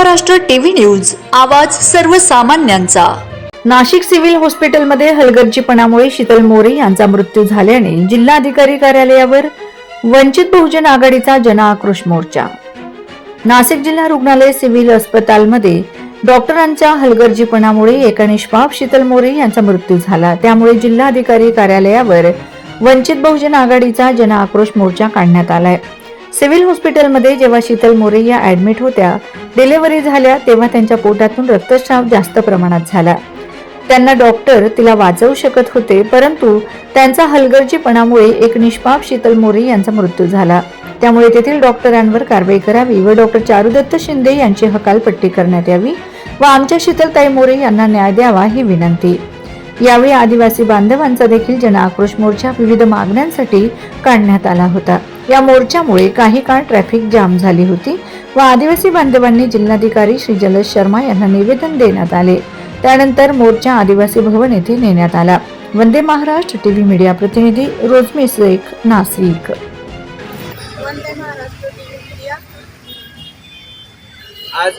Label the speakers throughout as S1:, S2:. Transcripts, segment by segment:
S1: Maharashtra TV news आवाज सर्वसामान्यांचा.
S2: Nashik civil हॉस्पिटलमध्ये हलगर्जीपणामुळे शीतल मोरे यांचा मृत्यू झाल्याने जिल्हाधिकारी कार्यालयावर वंचित बहुजन आघाडीचा जनआक्रोश मोर्चा. नाशिक जिल्हा रुग्णालय सिव्हिल अस्पतालमध्ये डॉक्टरांच्या हलगर्जीपणामुळे एका निष्पाप शीतल मोरे यांचा मृत्यू झाला. त्यामुळे जिल्हाधिकारी कार्यालयावर वंचित बहुजन आघाडीचा जनआक्रोश मोर्चा काढण्यात आलाय. सिव्हिल हॉस्पिटलमध्ये जेव्हा शीतल मोरे या ऍडमिट होत्या डिलिव्हरी झाल्या तेव्हा त्यांच्या पोटातून रक्तस्राव जास्त प्रमाणात झाला. त्यांना डॉक्टर तिला वाचवू शकत होते परंतु त्यांचा हलगर्जीपणामुळे एक निष्पाप शीतल मोरे यांचा मृत्यू झाला. त्यामुळे तेथील डॉक्टरांवर कारवाई करावी व डॉक्टर चारुदत्त शिंदे यांची हकालपट्टी करण्यात यावी व आमच्या शीतलताई मोरे यांना न्याय द्यावा ही विनंती. यावेळी आदिवासी बांधवांचा देखील जनआक्रोश मोर्चा विविध मागण्यांसाठी काढण्यात आला होता. या मोर्चामुळे काही काळ ट्रॅफिक जाम झाली होती व आदिवासी बांधवांनी जिल्हाधिकारी श्री जलज शर्मा यांना निवेदन देण्यात आले. त्यानंतर मोर्चा आदिवासी भवन येथे नेण्यात आला. वंदे महाराष्ट्र टीव्ही मीडिया प्रतिनिधी रोजमी शेख नाशिक.
S3: वंदे महाराष्ट्र टीव्ही मीडिया.
S4: आज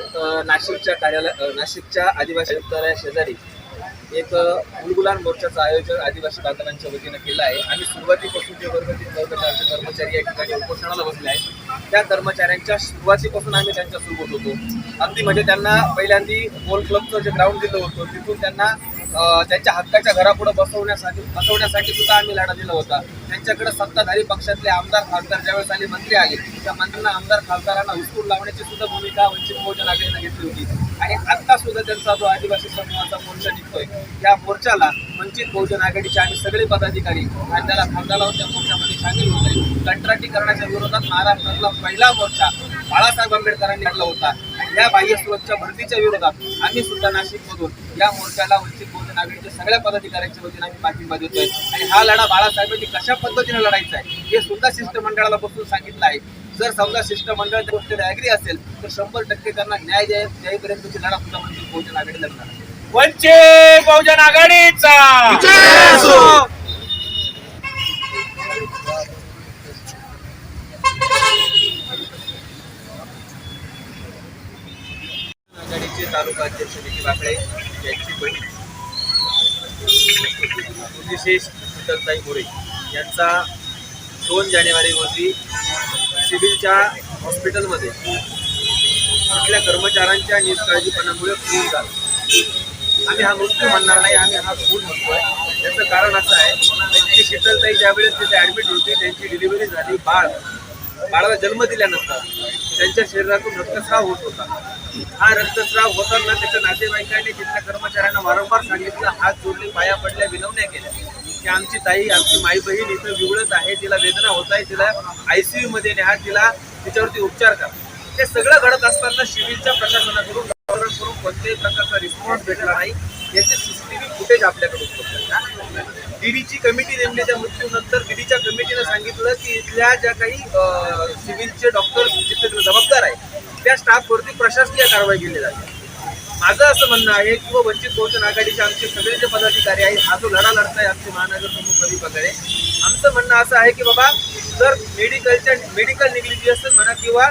S4: नाशिकच्या कार्यालय नाशिकच्या आदिवासी शेजारी एक गुलगुलान मोर्चाचं आयोजन आदिवासी बांधवांच्या वतीनं केलं आहे. आणि सुरुवातीपासून जे वर्ग तीन वर्ग कर्मचारी या ठिकाणी उपोषणाला बसले आहेत. त्या कर्मचाऱ्यांच्या सुरुवातीपासून आम्ही त्यांच्या सुरू होत होतो. अगदी म्हणजे त्यांना पहिल्यांदी गोल क्लबचं जे ग्राउंड दिलं होतं तिथून त्यांना त्यांच्या हक्काच्या घरापुढे बसवण्यासाठी बसवण्यासाठी सुद्धा आम्ही लढा दिला होता. त्यांच्याकडे सत्ताधारी पक्षातले आमदार खासदार ज्यावेळेस आले मंत्री आले त्या मंत्र्यांना आमदार खासदारांना हुसकून लावण्याची सुद्धा भूमिका वंचित बहुजन आघाडीनं घेतली होती. आणि आत्ता सुद्धा त्यांचा जो आदिवासी समूहाचा मोर्चा निघतोय या मोर्चाला वंचित बहुजन आघाडीचे आम्ही सगळे पदाधिकारी आणि त्याला खांदा लावून त्या मोर्चामध्ये सामील होत आहे कंत्राटीकरणाच्या विरोधात महाराष्ट्रातला पहिला मोर्चा बाळासाहेब आंबेडकरांनी काढला होता. आणि या बाह्य स्रोतच्या भरतीच्या विरोधात आम्ही सुद्धा नाशिकमधून या मोर्चाला वंचित बहुजन आघाडीच्या सगळ्या पदाधिकाऱ्यांच्या वतीने आम्ही पाठिंबा देतोय. आणि हा लढा बाळासाहेबांनी कशा पद्धतीने लढायचा आहे हे सुद्धा शिष्टमंडळाला बसून सांगितलं आहे. जर समजा शिष्टमंडळ त्या गोष्टीला ऍग्री असेल तर शंभर टक्के त्यांना न्याय द्याय द्यायपर्यंतची लढा सुद्धा वंचित बहुजन आघाडी लढणार आहे.
S5: वंचित बहुजन आघाडीचा!
S4: आघाडीचे तालुका अध्यक्ष विकी वाकडे यांची बहीण विशेष विठ्ठलताई मोरे यांचा दोन जानेवारी रोजी सिव्हिलच्या हॉस्पिटलमध्ये आपल्या कर्मचाऱ्यांच्या निष्काळजीपणामुळे खून झाला. आम्ही हा मृत्यू म्हणणार नाही आम्ही हा खून आहे त्याचं कारण असं आहे की शीतलताई ज्यावेळेस तिथे ॲडमिट होती त्यांची डिलिव्हरी झाली बाळ. बाळाला जन्म दिल्यानंतर त्यांच्या शरीरातून रक्तस्राव होत होता. हा रक्तस्राव होताना त्याच्या नातेवाईकांनी तिथल्या कर्मचाऱ्यांना वारंवार सांगितलं हात जोडले पाया पडल्या विनवण्या केल्या. की आमची ताई आमची माई बहीण इथं विवळत आहे तिला वेदना होत आहे तिला आयसीयू मध्ये न्या तिला तिच्यावरती उपचार करा. ते सगळं घडत असताना सिव्हिलच्या प्रशासनाकडून करून कोणत्याही प्रकारचा रिस्पॉन्स भेटला नाही. याचे सीसीटीव्ही फुटेज आपल्याकडे उपलब्ध आहे डीडीची कमिटी नेमली त्या मृत्यूनंतर डीडीच्या कमिटीनं सांगितलं की इथल्या ज्या काही सिव्हिलचे डॉक्टर जिथे जबाबदार आहे त्या स्टाफवरती प्रशासकीय कारवाई केली जाते. माझं असं म्हणणं आहे की व वंचित बहुजन आघाडीचे आमचे सगळे जे पदाधिकारी आहेत हा जो लढा लढताय आमचे महानगर प्रमुख रवी पगारे आमचं म्हणणं असं आहे की बाबा जर मेडिकलच्या मेडिकल निग्लिजियन्स म्हणा किंवा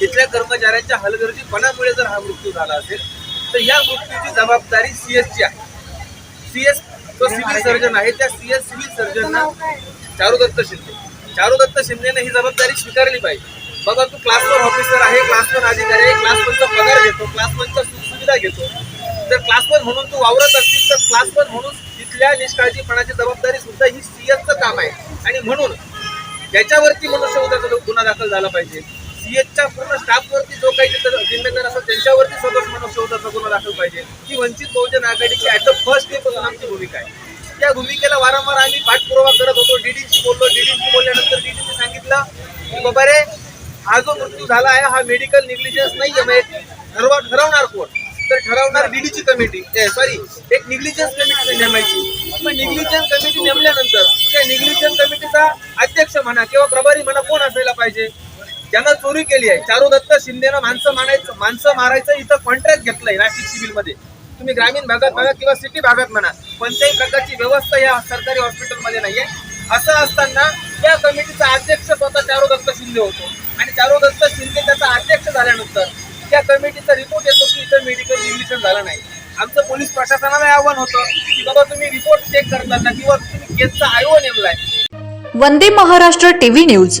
S4: तिथल्या कर्मचाऱ्यांच्या हलगर्जीपणामुळे जर हा मृत्यू झाला असेल तर या मृत्यूची जबाबदारी सीएसची आहे. सीएस जो सिव्हिल सर्जन आहे त्या सीएस सिव्हिल सर्जनना चारुदत्त शिंदे. चारुदत्त शिंदेने ही जबाबदारी स्वीकारली पाहिजे. बघा तू क्लास वन ऑफिसर आहे क्लास वन अधिकारी आहे क्लास वनचा पगार घेतो क्लास वनचा सुविधा घेतो. जर क्लास वन म्हणून तू वावरत असतील तर क्लास वन म्हणून तिथल्या निष्काळजीपणाची जबाबदारी सुद्धा ही सीएसचं काम आहे. आणि म्हणून ज्याच्यावरती मनुष्यवधाचा गुन्हा दाखल झाला पाहिजे. सीएचच्या पूर्ण स्टाफवरती जो काही तिथं जिम्मेदार असेल त्यांच्यावरती सदोष मनुष्यवधाचा गुन्हा दाखल पाहिजे. ही वंचित बहुजन आघाडीची ॲट द फर्स्ट डे पासून आमची भूमिका आहे. त्या भूमिकेला वारंवार आम्ही पाठपुरावा करत होतो. डीडीशी बोललो डीडीशी बोलल्यानंतर डीडीने सांगितलं की बाबा रे हा जो मृत्यू झाला आहे हा मेडिकल निग्लिजन्स नाही आहे ठरवा ठरवणार कोण? तर ठरवणार डीडीची कमिटी सॉरी एक निग्लिजन्स कमिटी नेमायची. मग निग्लिजन्स कमिटी नेमल्यानंतर त्या निग्लिजन्स कमिटीचा अध्यक्ष म्हणा किंवा प्रभारी म्हणा कोण असायला पाहिजे? ज्यांना चोरी केली आहे चारू दत्त शिंदेनं माणसं मारायचं माणसं मारायचं इथं कॉन्ट्रॅक्ट घेतलंय नाशिक सिव्हिलमध्ये तुम्ही ग्रामीण भागात म्हणा किंवा सिटी भागात म्हणा कोणत्याही प्रकारची व्यवस्था या सरकारी हॉस्पिटलमध्ये नाहीये. असं असताना त्या कमिटीचा अध्यक्ष स्वतः चारू दत्त शिंदे होतो. आणि चारू दत्त शिंदे त्याचा अध्यक्ष झाल्यानंतर त्या कमिटीचा रिपोर्ट येतो की इथं मेडिकल इमिशन झालं नाही. आमचं पोलीस प्रशासनाला आव्हान होतं की बाबा तुम्ही रिपोर्ट चेक करता का किंवा तुम्ही केसचा आयोग नेमलाय.
S2: Vande Maharashtra TV news.